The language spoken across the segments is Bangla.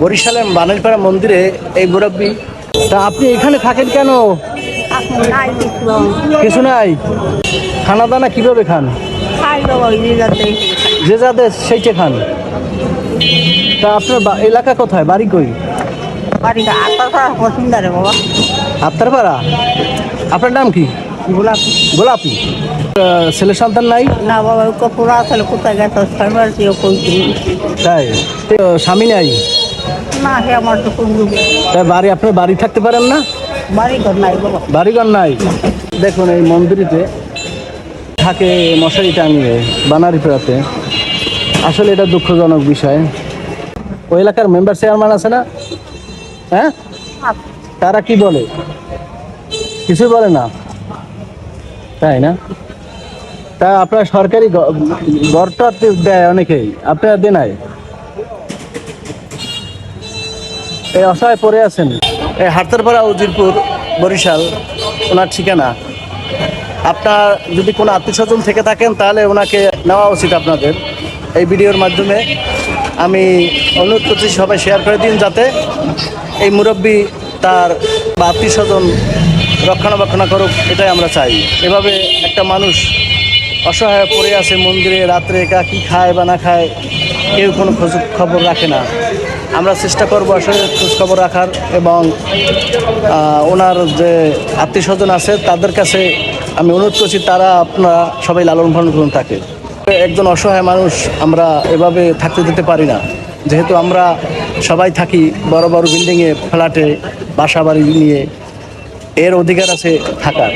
বরিশালের বানেরপাড়া মন্দিরে এই মুরব্বী। তা আপনি এখানে থাকেন কেন? কিছু নাই? খানা দানা কীভাবে খান? যাতে যে যাদের সেইটা খান। তা আপনার এলাকা কোথায়? বাড়ি কই? বাবা আপনার পাড়া আপনার নাম কি? গোলাপি। গোলাপি ছেলে সন্তান নাই? না বাবা কোথায় গেছে? তাই? স্বামী নাই? না হে আমার তো কোন তাই বাড়ি আপনার বাড়ি থাকতে পারেন না? বাড়ি ঘর নাই বাবা। বাড়িঘর নাই? দেখুন এই মন্দিরেতে থাকে মশারি টাঙিয়ে বানারি ফেরাতে আসলে এটা দুঃখজনক বিষয়। ওই এলাকার মেম্বার চেয়ারম্যান আছে না? হ্যাঁ? তারা কি বলে? কিছু বলে না। তাই না? তা আপনার সরকারি গ- ঘরটা দেয় অনেকেই। আপনারা দেয় নাই এই অসহায় পড়ে আছেন। এই হাটতারপাড়া, উজিরপুর, বরিশাল, ওনার ঠিকানা। আপনার যদি কোনো আত্মীয় স্বজন থেকে থাকেন, তাহলে ওনাকে নেওয়া উচিত আপনাদের। এই ভিডিওর মাধ্যমে আমি অনুরোধ করছি সবাই শেয়ার করে দিন যাতে এই মুরব্বী তার বা আত্মীয় স্বজন রক্ষণাবেক্ষণ করুক, এটাই আমরা চাই। এভাবে একটা মানুষ অসহায় পড়ে আছে মন্দিরে, রাত্রে একা কী খায় বা না খায় কেউ কোনো খোঁজ খবর রাখে না। আমরা চেষ্টা করব আসলে খবর রাখার এবং ওনার যে আত্মীয় স্বজন আছে তাদের কাছে আমি অনুরোধ করছি তারা আপনারা সবাই লালন পালন করুন তাকে। একজন অসহায় মানুষ আমরা এভাবে থাকতে দিতে পারি না। যেহেতু আমরা সবাই থাকি বড় বড় বিল্ডিংয়ে ফ্ল্যাটে বাসা বাড়ি নিয়ে, এর অধিকার আছে থাকার।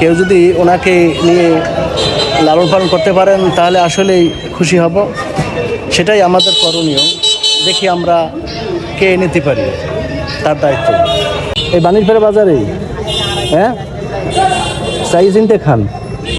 কেউ যদি ওনাকে নিয়ে লালন পালন করতে পারেন তাহলে আসলেই খুশি হব। সেটাই আমাদের করণীয়। দেখি আমরা কে নিতে পারি তার দায়িত্ব। এই বাণিজ্যের বাজারে হ্যাঁ? সাইজিনতে খান